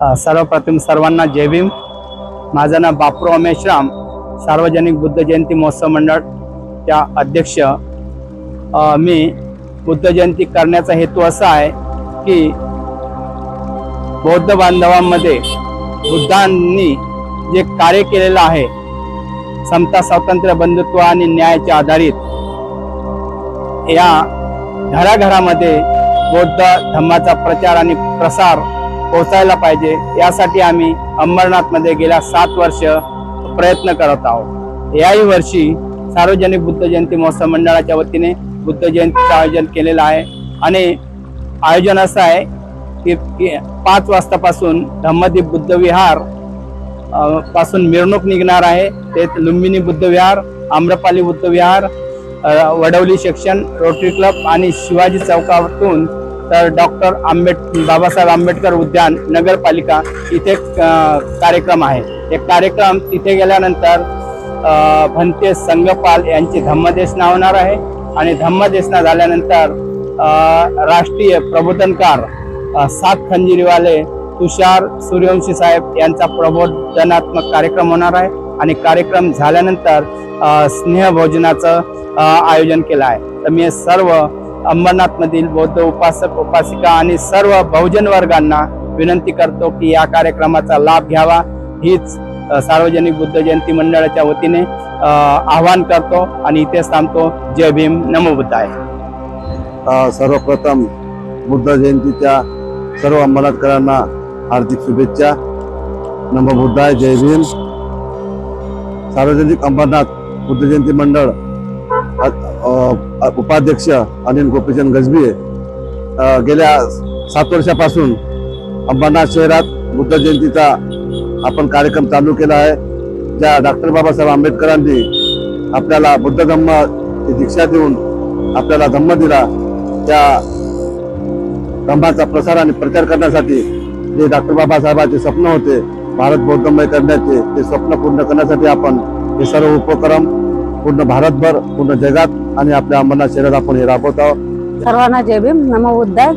सर्वप्रथम सर्वांना जय भीम. माझं नाव बापू अमेशराम सार्वजनिक बुद्ध जयंती महोत्सव मंडळच्या अध्यक्ष. मी बुद्ध जयंती करण्याचा हेतू असा आहे की बौद्ध बांधवांमध्ये बुद्धांनी जे कार्य केलेलं आहे समता स्वातंत्र्य बंधुत्व आणि न्यायाच्या आधारित या घराघरामध्ये बौद्ध धम्माचा प्रचार आणि प्रसार पोहोचायला पाहिजे. यासाठी आम्ही अंबरनाथमध्ये गेल्या सात वर्ष प्रयत्न करत आहोत. याही वर्षी सार्वजनिक बुद्ध जयंती महोत्सव मंडळाच्या वतीने बुद्ध जयंतीचं आयोजन केलेलं आहे. आणि आयोजन असं आहे की पाच वाजतापासून धम्मदीप बुद्ध विहारपासून मिरवणूक निघणार आहे. ते Lumbini Buddha Vihar Amrapali Buddha Vihar Wadavali section rotary club आणि शिवाजी चौकातून तर डॉक्टर आंबेड बाबासाहेब आंबेडकर उद्यान नगरपालिका इथे कार्यक्रम आहे. हे कार्यक्रम तिथे गेल्यानंतर भंते संगपाल यांची धम्मदेशना होणार आहे आणि धम्मदेशना झाल्यानंतर राष्ट्रीय प्रबोधनकार सात खंजिरीवाले तुषार सूर्यवंशी साहेब यांचा प्रबोधनात्मक कार्यक्रम होणार आहे आणि कार्यक्रम झाल्यानंतर स्नेहभोजनाचं आयोजन केलं आहे. तर मी सर्व अंबरनाथमधील बौद्ध उपासक उपासिका आणि सर्व बहुजन वर्गांना विनंती करतो की या कार्यक्रमाचा लाभ घ्यावा. हीच सार्वजनिक बुद्ध जयंती मंडळाच्या वतीने आवाहन करतो आणि इथेच थांबतो. जय भीम. नमो बुद्धाय. सर्वप्रथम बुद्ध जयंतीच्या सर्व अंबरनाथकरांना हार्दिक शुभेच्छा. नमो बुद्धाय. जय भीम. सार्वजनिक अंबरनाथ बुद्ध जयंती मंडळ उपाध्यक्ष अनिल गोपीचंद गजबी गेल्या सात वर्षापासून अंबरनाथ शहरात बुद्ध जयंतीचा आपण कार्यक्रम चालू केला आहे. ज्या डॉक्टर बाबासाहेब आंबेडकरांनी आपल्याला बुद्ध धम्म दीक्षा देऊन आपल्याला धम्म दिला त्या धम्माचा प्रसार आणि प्रचार करण्यासाठी जे डॉक्टर बाबासाहेबांचे स्वप्न होते. भारत बौद्धमय करण्याचे ते स्वप्न पूर्ण करण्यासाठी आपण हे सर्व उपक्रम पूर्ण भारतभर पूर्ण जगात आणि आपल्या अंबरनाथ शहरात आपण हे राबवत आहोत. सर्वांना जय भीम नम बुद्धाय.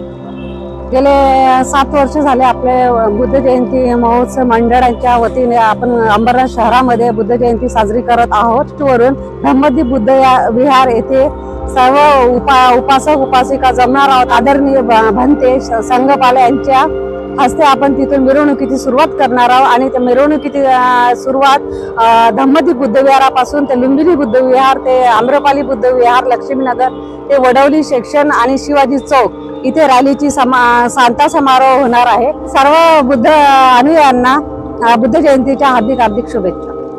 गेले सात वर्ष झाले आपले बुद्ध जयंती महोत्सव मंडळाच्या वतीने आपण अंबरनाथ शहरामध्ये बुद्ध जयंती साजरी करत आहोत. वरून धम्मदीप बुद्ध या- विहार येथे सर्व उपा उपासक उपासिका जमणार आहोत. आदरणीय भ- भंते संघपाल यांच्या हस्ते आपण तिथून मिरवणुकीची सुरुवात करणार आहोत. आणि त्या मिरवणुकीची सुरुवात धम्मदी बुद्धविहारापासून ते लुंबिनी बुद्ध विहार ते आम्रपाली बुद्ध विहार लक्ष्मीनगर ते वडवली सेक्शन आणि शिवाजी चौक इथे रॅलीची समा सांता समारोह होणार आहे. सर्व बुद्ध अनुयायांना बुद्ध जयंतीच्या हार्दिक हार्दिक शुभेच्छा.